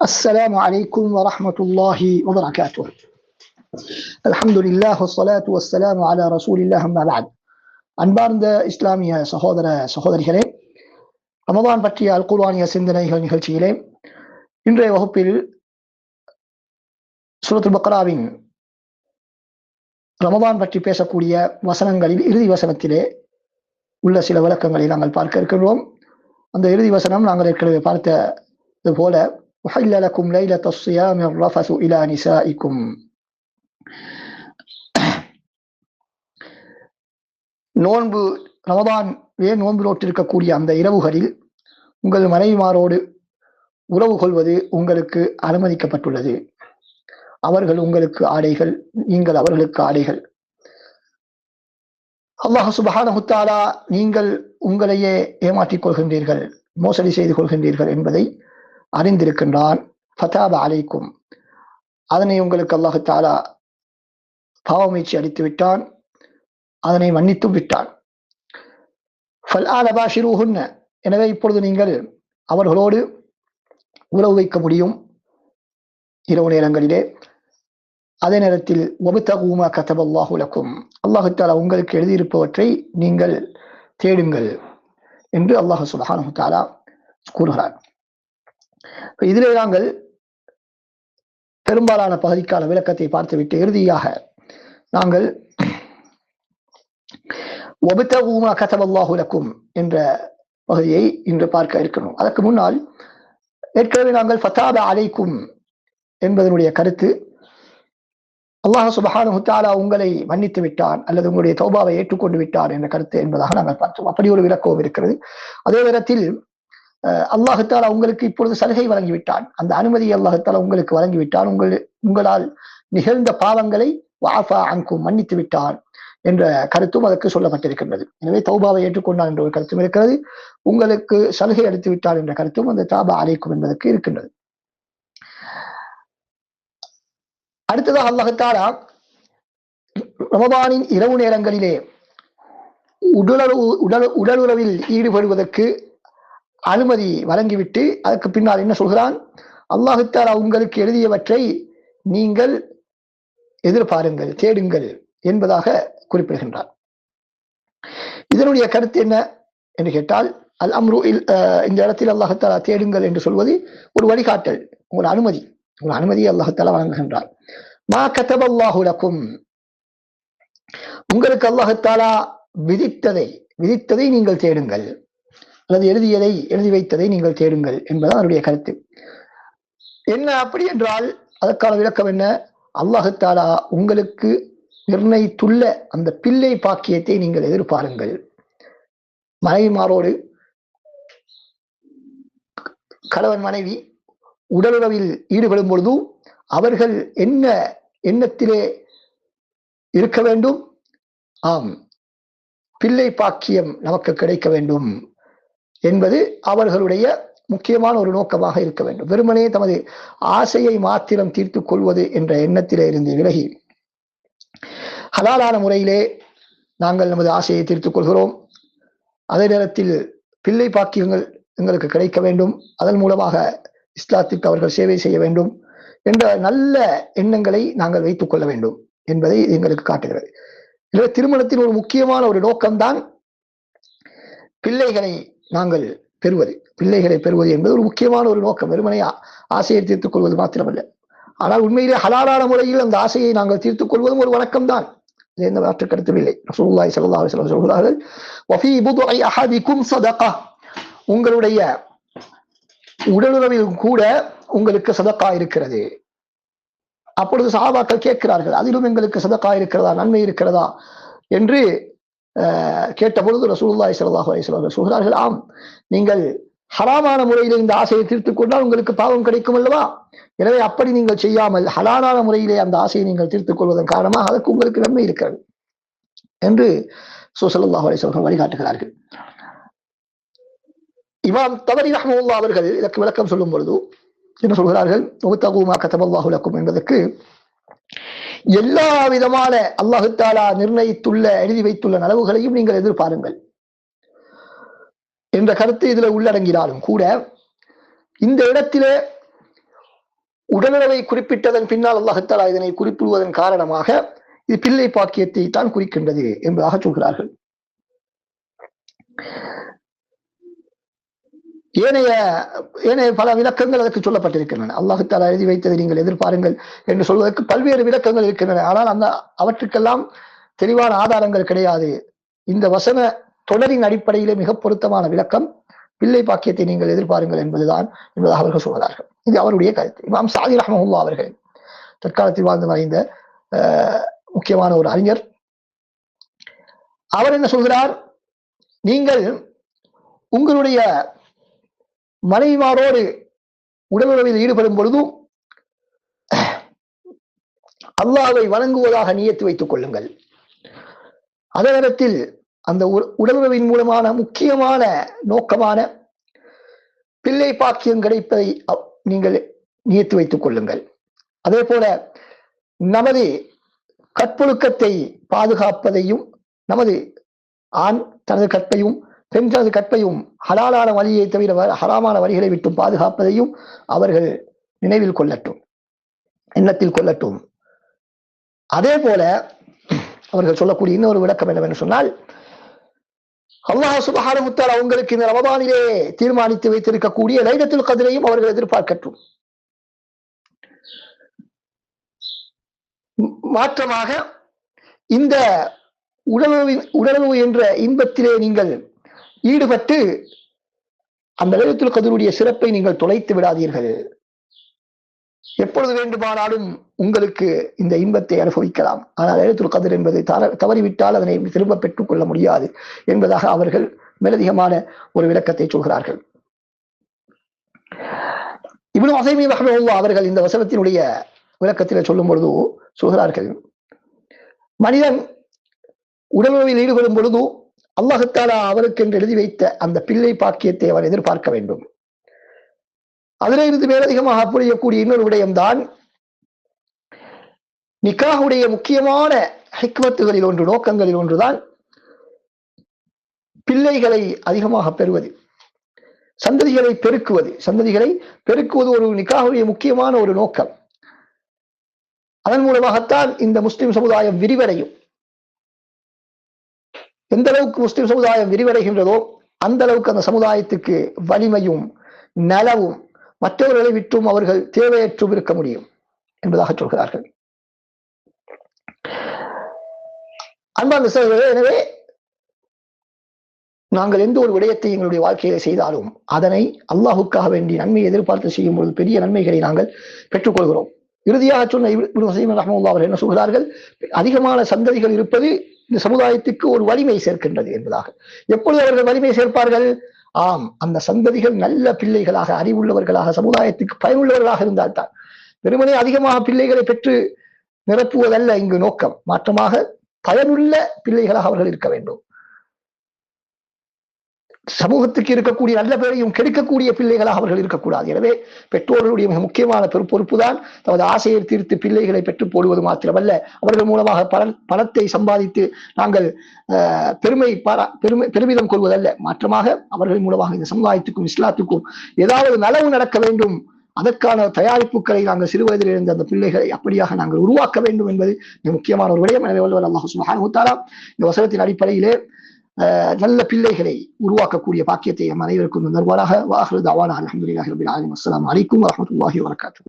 السلام عليكم ورحمة الله وبركاته الحمد لله والصلاة والسلام على رسول الله أما بعد அன்பார்ந்த இஸ்லாமிய சகோதர சகோதரிகளே ரமதான் பற்றிய அல் குர்ஆனிய சிந்தனைகள் நிகழ்ச்சியிலே இன்றைய வகுப்பில் சூரத்துல் பக்ராவின் ரமதான் பற்றி பேசக்கூடிய வசனங்களில் இறுதி வசனத்திலே உள்ள சில விளக்கங்களை நாங்கள் பார்க்க இருக்கின்றோம் அந்த இறுதி வசனம் நாங்கள் ஏற்கனவே பார்த்தது போல وحل لكم ليلة الصيام الرفث إلى نسائكم நோன்பு ரமதான் ஏன் நோன்பு நோட்டிருக்கக்கூடிய அந்த இரவுகளில் உங்கள் மனைவிமாரோடு உறவு கொள்வது உங்களுக்கு அனுமதிக்கப்பட்டுள்ளது அவர்கள் உங்களுக்கு ஆடைகள் நீங்கள் அவர்களுக்கு ஆடைகள் அல்லாஹ் சுபஹானஹுத்தாலா நீங்கள் உங்களையே ஏமாற்றிக் கொள்கின்றீர்கள் மோசடி செய்து கொள்கின்றீர்கள் என்பதை அறிந்திருக்கின்றான். ஃபதாப அலைக்கும். அதனை உங்களுக்கு அல்லாஹு தாலா பாவமீச்சி அளித்து விட்டான். அதனை மன்னித்தும் விட்டான். எனவே இப்பொழுது நீங்கள் அவர்களோடு உறவு வைக்க முடியும். இரவு நேரங்களிலே. அதே நேரத்தில் ஒபுத்தகூமா கத்தபல்லாஹுலக்கும் அல்லாஹு தாலா உங்களுக்கு எழுதியிருப்பவற்றை நீங்கள் தேடுங்கள் என்று அல்லாஹு சுபஹானு தாலா கூறுகிறார். இதிலே நாங்கள் பெரும்பாலான பகுதிக்கான விளக்கத்தை பார்த்துவிட்டு இறுதியாக நாங்கள் ஒபுத்தகூமா கதவல்லாஹுலக்கும் என்ற பகுதியை இன்று பார்க்க இருக்கணும். அதற்கு முன்னால் ஏற்கனவே நாங்கள் ஃபத்தாப அலைக்கும் என்பதனுடைய கருத்து அல்லாஹ் சுபஹானு தாலா உங்களை மன்னித்து விட்டான் அல்லது உங்களுடைய தௌபாவை ஏற்றுக்கொண்டு விட்டான் என்ற கருத்து என்பதாக நாங்கள் பார்த்தோம். அப்படி ஒரு விளக்கம் இருக்கிறது. அதே நேரத்தில் அல்லாஹுத்தாலா உங்களுக்கு இப்பொழுது சலுகை வழங்கிவிட்டான். அந்த அனுமதி அல்லாஹுத்தாலா உங்களுக்கு வழங்கிவிட்டான். உங்கள் உங்களால் நிகழ்ந்த பாவங்களை வாஃபா அங்கும் மன்னித்து விட்டான் என்ற கருத்தும் அதற்கு சொல்லப்பட்டிருக்கின்றது. எனவே தௌபாவை ஏற்றுக்கொண்டான் என்ற ஒரு கருத்தும் இருக்கிறது. உங்களுக்கு சலுகை அளித்து விட்டான் என்ற கருத்தும் அந்த தாபா அழைக்கும் என்பதற்கு இருக்கின்றது. அடுத்ததாக அல்லாஹத்தாரா ரமபானின் இரவு நேரங்களிலே உடலுறவு உடல் உடலுறவில் ஈடுபடுவதற்கு அனுமதி வழங்கிவிட்டு அதற்கு பின்னால் என்ன சொல்கிறான்? அல்லாஹுத்தாரா உங்களுக்கு எழுதியவற்றை நீங்கள் எதிர்பாருங்கள் தேடுங்கள் என்பதாக குறிப்பிடுகின்றார் இதனுடைய கருத்து என்ன என்று கேட்டால் அல் அம்ரு இந்த இடத்தில் அல்லாஹத்தாலா தேடுங்கள் என்று சொல்வது ஒரு வழிகாட்டல் உங்கள் அனுமதி. உங்கள் அனுமதியை அல்லாஹத்தாலா வழங்குகின்றார் மா கத்தபல்லாஹுலக்கும் உங்களுக்கு அல்லாஹத்தாலா விதித்ததை விதித்ததை நீங்கள் தேடுங்கள். அல்லது எழுதியதை எழுதி வைத்ததை நீங்கள் தேடுங்கள் என்பது அவருடைய கருத்து. என்ன அப்படி என்றால் அதற்கான விளக்கம் என்ன? அல்லாஹுத்தாலா உங்களுக்கு நிர்ணயித்துள்ள அந்த பிள்ளை பாக்கியத்தை நீங்கள் எதிர்பாருங்கள். மனைவிமாரோடு கணவன் மனைவி உடலுறவில் ஈடுபடும் பொழுதும் அவர்கள் என்ன எண்ணத்திலே இருக்க வேண்டும்? ஆம். பிள்ளை பாக்கியம் நமக்கு கிடைக்க வேண்டும். என்பது அவர்களுடைய முக்கியமான ஒரு நோக்கமாக இருக்க வேண்டும். வெறுமனே தமது ஆசையை மாத்திரம் தீர்த்து கொள்வது என்ற எண்ணத்திலே இருந்து விலகி ஹலாலான முறையிலே நாங்கள் நமது ஆசையை தீர்த்துக் கொள்கிறோம். அதே நேரத்தில் பிள்ளை பாக்கியங்கள் எங்களுக்கு கிடைக்க வேண்டும். அதன் மூலமாக இஸ்லாத்திற்கு அவர்கள் சேவை செய்ய வேண்டும் என்ற நல்ல எண்ணங்களை நாங்கள் வைத்துக் கொள்ள வேண்டும் என்பதை எங்களுக்கு காட்டுகிறது. எனவே திருமணத்தின் ஒரு முக்கியமான ஒரு நோக்கம்தான் பிள்ளைகளை நாங்கள் பெறுவது பிள்ளைகளை பெறுவது என்பது ஒரு முக்கியமான ஒரு நோக்கம் வெறுமனை ஆசையை தீர்த்துக் கொள்வது மாத்திரமல்ல. ஆனால் உண்மையிலே ஹலாலான முறையில் அந்த ஆசையை நாங்கள் தீர்த்துக் கொள்வதும் ஒரு வணக்கம் தான் எந்த மாற்று கருத்தும் இல்லை. ரசூல்லாய் சல்லா சொல்கிறார்கள் சதகா. உங்களுடைய உடலுறவில் கூட உங்களுக்கு சதக்கா இருக்கிறது. அப்பொழுது சாபாக்கள் கேட்கிறார்கள் அதிலும் எங்களுக்கு சதக்கா இருக்கிறதா? நன்மை இருக்கிறதா? என்று கேட்ட பொழுது ரசூலுல்லாஹி ஸல்லல்லாஹு சொல்கிறார்கள் ஆம் நீங்கள் ஹராமான முறையில் இந்த ஆசையை தீர்த்துக் கொண்டால் உங்களுக்கு பாவம் கிடைக்கும் அல்லவா? எனவே அப்படி நீங்கள் செய்யாமல் ஹலாலான முறையிலே அந்த ஆசையை நீங்கள் தீர்த்துக் கொள்வதன் காரணமாக அதற்கு உங்களுக்கு நன்மை இருக்கிறது என்று சுசல்லாஹ் அலிஸ்வர்கள் வழிகாட்டுகிறார்கள். இமாம் தவறி ரஹமுல்லா அவர்கள் இதற்கு விளக்கம் சொல்லும் பொழுது என்ன சொல்கிறார்கள்? முகத்தகுமா கத்தபல்லாஹுலக்கும் என்பதற்கு எல்லா விதமான அல்லாஹுத்தாலா நிர்ணயித்துள்ள எழுதி வைத்துள்ள நலவுகளையும் நீங்கள் எதிர்பாருங்கள். என்ற கருத்து இதுல உள்ளடங்கினாலும் கூட இந்த இடத்திலே உடலுறவை குறிப்பிட்டதன் பின்னால் அல்லாஹத்தாலா இதனை குறிப்பிடுவதன் காரணமாக இது பிள்ளை பாக்கியத்தை தான் குறிக்கின்றது என்பதாக சொல்கிறார்கள். ஏனைய ஏனைய பல விளக்கங்கள் அதற்கு சொல்லப்பட்டிருக்கின்றன. அல்லாஹு எழுதி வைத்ததை நீங்கள் எதிர்பாருங்கள் என்று சொல்வதற்கு பல்வேறு விளக்கங்கள் இருக்கின்றன. ஆனால் அந்த அவற்றுக்கெல்லாம் தெளிவான ஆதாரங்கள் கிடையாது. இந்த வசன தொடரின் அடிப்படையிலே மிக பொருத்தமான விளக்கம் பிள்ளை பாக்கியத்தை நீங்கள் எதிர்பாருங்கள் என்பதுதான் என்பதாக அவர்கள் சொல்கிறார்கள். இது அவருடைய கருத்து. இமாம் சாதி ரஹமுல்லா அவர்கள் தற்காலத்தில் வாழ்ந்து மறைந்த முக்கியமான ஒரு அறிஞர். அவர் என்ன சொல்கிறார்? நீங்கள் உங்களுடைய மனைவிமாரோடு உடலுறவில் ஈடுபடும் பொழுதும் அல்லாவை வணங்குவதாக நியத்து வைத்துக் கொள்ளுங்கள். அதே நேரத்தில் அந்த உடலுறவின் மூலமான முக்கியமான நோக்கமான பிள்ளை பாக்கியம் கிடைப்பதை நீங்கள் நியத்து வைத்துக் கொள்ளுங்கள். அதே போல நமது கற்பொழுக்கத்தை பாதுகாப்பதையும் நமது ஆண் தனது கற்பையும் பெண் தனது கற்பையும் ஹலாலான வழியை தவிர ஹராமான வழிகளை விட்டும் பாதுகாப்பதையும் அவர்கள் நினைவில் கொள்ளட்டும். எண்ணத்தில் கொள்ளட்டும். அதே போல அவர்கள் சொல்லக்கூடிய இன்னொரு விளக்கம் என்னவென்று சொன்னால் அல்லாஹ் சுபஹானுத்தால் அவங்களுக்கு இந்த ரமதானிலே தீர்மானித்து வைத்திருக்கக்கூடிய லைலத்துல் கதிரையும் அவர்கள் எதிர்பார்க்கட்டும். மாற்றமாக இந்த உடலுறவு உடலுறவு என்ற இன்பத்திலே நீங்கள் ஈடுபட்டு அந்த லைலத்துல் கதிருடைய சிறப்பை நீங்கள் தொலைத்து விடாதீர்கள். எப்பொழுது வேண்டுமானாலும் உங்களுக்கு இந்த இன்பத்தை அனுபவிக்கலாம். ஆனால் எழுத்துல் கதிர் என்பதை தவறிவிட்டால் அதனை திரும்ப பெற்றுக்கொள்ள முடியாது என்பதாக அவர்கள் மேலதிகமான ஒரு விளக்கத்தை சொல்கிறார்கள். இவ்வளவு அசைமி ரஹமுல்லா அவர்கள் இந்த வசனத்தினுடைய விளக்கத்தில் சொல்லும் பொழுது சொல்கிறார்கள் மனிதன் உடலுறவில் ஈடுபடும் பொழுதும் அல்லாஹத்தாலா அவருக்கு என்று எழுதி வைத்த அந்த பிள்ளை பாக்கியத்தை அவர் எதிர்பார்க்க வேண்டும். அதிலிருந்து மேலதிகமாக புரியக்கூடிய இன்னொரு விடயம்தான் நிக்காவுடைய முக்கியமான ஹிக்மத்துகளில் ஒன்று நோக்கங்களில் ஒன்றுதான் பிள்ளைகளை அதிகமாக பெறுவது சந்ததிகளை பெருக்குவது. சந்ததிகளை பெருக்குவது ஒரு நிக்காகுடைய முக்கியமான ஒரு நோக்கம். அதன் மூலமாகத்தான் இந்த முஸ்லிம் சமுதாயம் விரிவடையும். எந்த அளவுக்கு முஸ்லிம் சமுதாயம் விரிவடைகின்றதோ அந்த அளவுக்கு அந்த சமுதாயத்துக்கு வலிமையும் நலவும் மற்றவர்களை விட்டும் அவர்கள் தேவையற்றும் இருக்க முடியும் என்பதாக சொல்கிறார்கள். அன்பான எனவே நாங்கள் எந்த ஒரு விடயத்தை எங்களுடைய வாழ்க்கையில செய்தாலும் அதனை அல்லாஹுக்காக வேண்டி நன்மை எதிர்பார்த்து செய்யும் பொழுது பெரிய நன்மைகளை நாங்கள் பெற்றுக்கொள்கிறோம். இறுதியாக சொன்ன ரஹமுல்லா அவர் என்ன சொல்கிறார்கள்? அதிகமான சந்ததிகள் இருப்பது இந்த சமுதாயத்துக்கு ஒரு வலிமை சேர்க்கின்றது என்பதாக. எப்பொழுது அவர்கள் வலிமை சேர்ப்பார்கள்? ஆம் அந்த சந்ததிகள் நல்ல பிள்ளைகளாக அறிவுள்ளவர்களாக சமுதாயத்துக்கு பயனுள்ளவர்களாக இருந்தால்தான். வெறுமனே அதிகமாக பிள்ளைகளை பெற்று நிரப்புவதல்ல இங்கு நோக்கம். மாற்றமாக பயனுள்ள பிள்ளைகளாக அவர்கள் இருக்க வேண்டும். சமூகத்துக்கு இருக்கக்கூடிய நல்ல பேரையும் கெடுக்கக்கூடிய பிள்ளைகளாக அவர்கள் இருக்கக்கூடாது. எனவே பெற்றோர்களுடைய மிக முக்கியமான பொறுப்பு தான் தமது ஆசையை தீர்த்து பிள்ளைகளை பெற்று போடுவது மாத்திரமல்ல. அவர்கள் மூலமாக பல பணத்தை சம்பாதித்து நாங்கள் பெருமை பாரா பெருமை பெருமிதம் கொள்வதல்ல. மாற்றமாக அவர்கள் மூலமாக இந்த சமுதாயத்துக்கும் இஸ்லாத்துக்கும் ஏதாவது நலவு நடக்க வேண்டும். அதற்கான தயாரிப்புகளை நாங்கள் சிறு வயதில் இருந்த அந்த பிள்ளைகளை அப்படியாக நாங்கள் உருவாக்க வேண்டும் என்பது மிக முக்கியமான ஒரு விடயம். எனவே வல்லுவர் அல்லாஹு சுபஹானுத்தாலா இந்த வசனத்தின் அடிப்படையிலே நல்ல பிள்ளைகளை உருவாக்கக்கூடிய பாக்கியத்தை நம் அனைவருக்கும் தருவாராக வாஹரு தவானா அலமதுல்லாஹி ரபில் ஆலமின் அஸ்லாம் வலைக்கும் வரமத்துல்லாஹி வரகாத்து